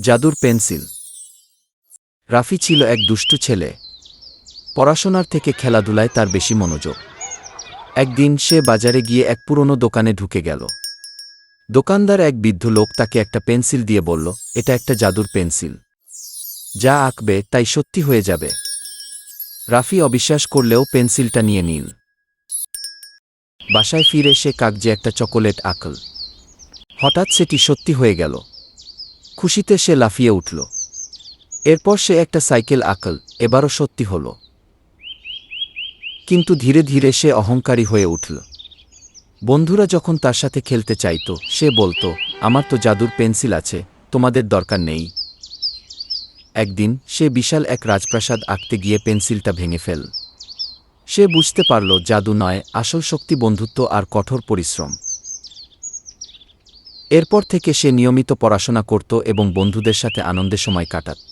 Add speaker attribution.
Speaker 1: জাদুর পেন্সিল। রাফি ছিল এক দুষ্টু ছেলে। পড়াশোনার থেকে খেলাধুলায় তার বেশি মনোযোগ। একদিন সে বাজারে গিয়ে এক পুরনো দোকানে ঢুকে গেল। দোকানদার এক বৃদ্ধ লোক তাকে একটা পেন্সিল দিয়ে বলল, এটা একটা জাদুর পেন্সিল। যা আঁকবে, তাই সত্যি হয়ে যাবে রাফি অবিশ্বাস করলেও পেন্সিলটা নিয়ে নিল। বাসায় ফিরে সে কাগজে একটা চকোলেট আঁকল। হঠাৎ সেটি সত্যি হয়ে গেল। খুশিতে সে লাফিয়ে উঠল। এরপর সে একটা সাইকেল আঁকল, এবারও সত্যি হল। কিন্তু ধীরে ধীরে সে অহংকারী হয়ে উঠল। বন্ধুরা যখন তার সাথে খেলতে চাইত, সে বলতো, আমার তো জাদুর পেন্সিল আছে, তোমাদের দরকার নেই। একদিন সে বিশাল এক রাজপ্রাসাদ আঁকতে গিয়ে পেন্সিলটা ভেঙে ফেল। সে বুঝতে পারল, জাদু নয়, আসল শক্তি বন্ধুত্ব আর কঠোর পরিশ্রম। এরপর থেকে সে নিয়মিত পড়াশোনা করত এবং বন্ধুদের সাথে আনন্দে সময় কাটাত।